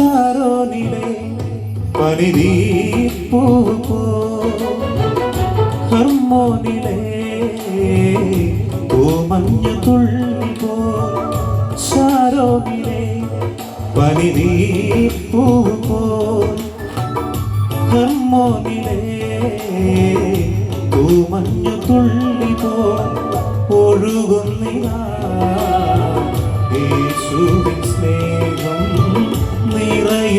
ഷാരോനിലെ പനിതീപ്പൂ ഹർമോനിലെ ഓമഞ്ഞു തുള്ളി പോ? ഷാരോനിലെ പനിതീപ്പൂ പോ ഹർമോനിലെ ഓമഞ്ഞു തുള്ളി പോ? ഒഴുകുന്നില്ല യേശുവിൻ സ്നേഹം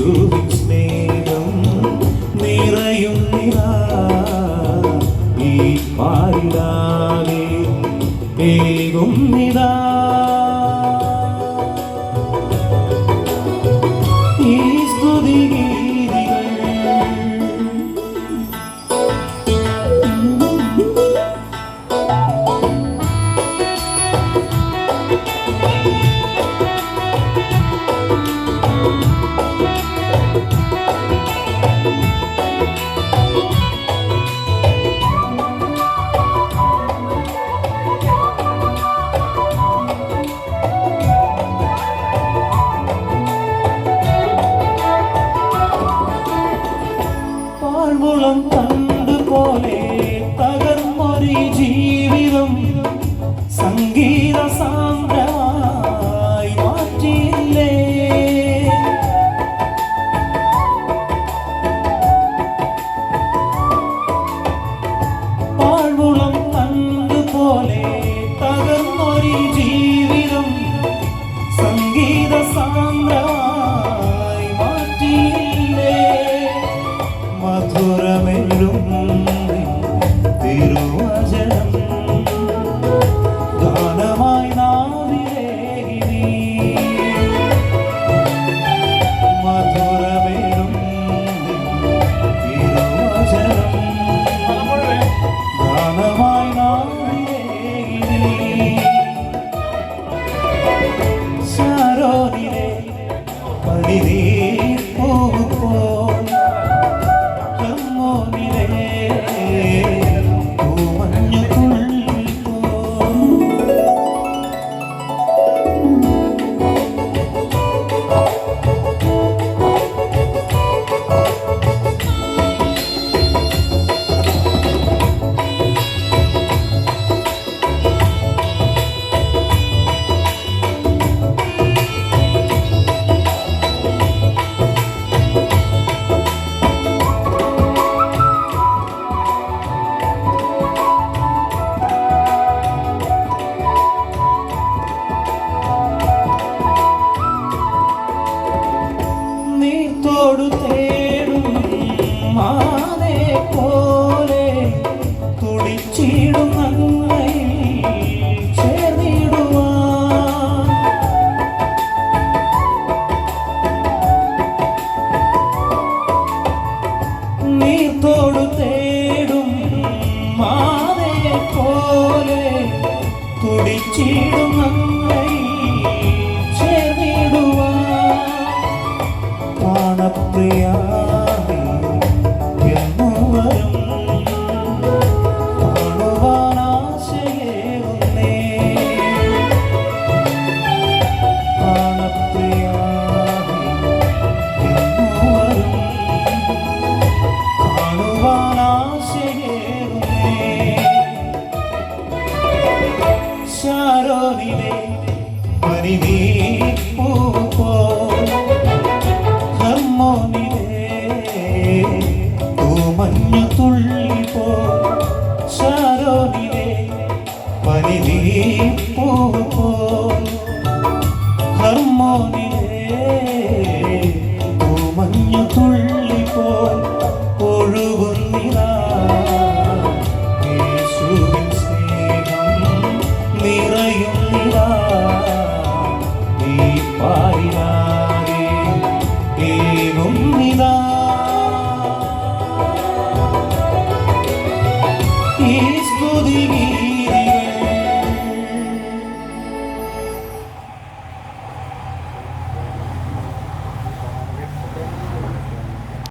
യേശുവിൻ സ്നേഹം നിറയുന്നിതാ ഈ പാരിടാതെ ഏകുന്നിതാ കണ്ടുപോലെ തകർന്നൊരു ജീവിതം സംഗീത സാന്ദ്രമായി മാറ്റിയില്ലേ? പാഴ്മുളം കണ്ടുപോലെ തകർന്നൊരു ജീവിതം സംഗീത സാന്ദ്രമായി മാറ്റിയില്ലേ? മധുരമെല്ലും പോലെ തുടിച്ചിടും നന്മയിൽ ചേർന്നിടുവാൻ. നീത്തോടു തേടും മാതയെ പോലെ തുടിച്ചിടും നന്മയിൽ ശാരോനിലെ പനിനീർപ്പൂപ്പോ ഹർമോനിലെ പൂമഞ്ഞു തുള്ളിപ്പോ. ശാരോനിലെ പനിനീർപ്പൂപ്പോ ഹർമോനിലെ പൂമഞ്ഞു തുള്ളിപ്പോ. ഒഴുകുന്നിതാ യേശുവിൻ நிறையும் நீ பாடினார்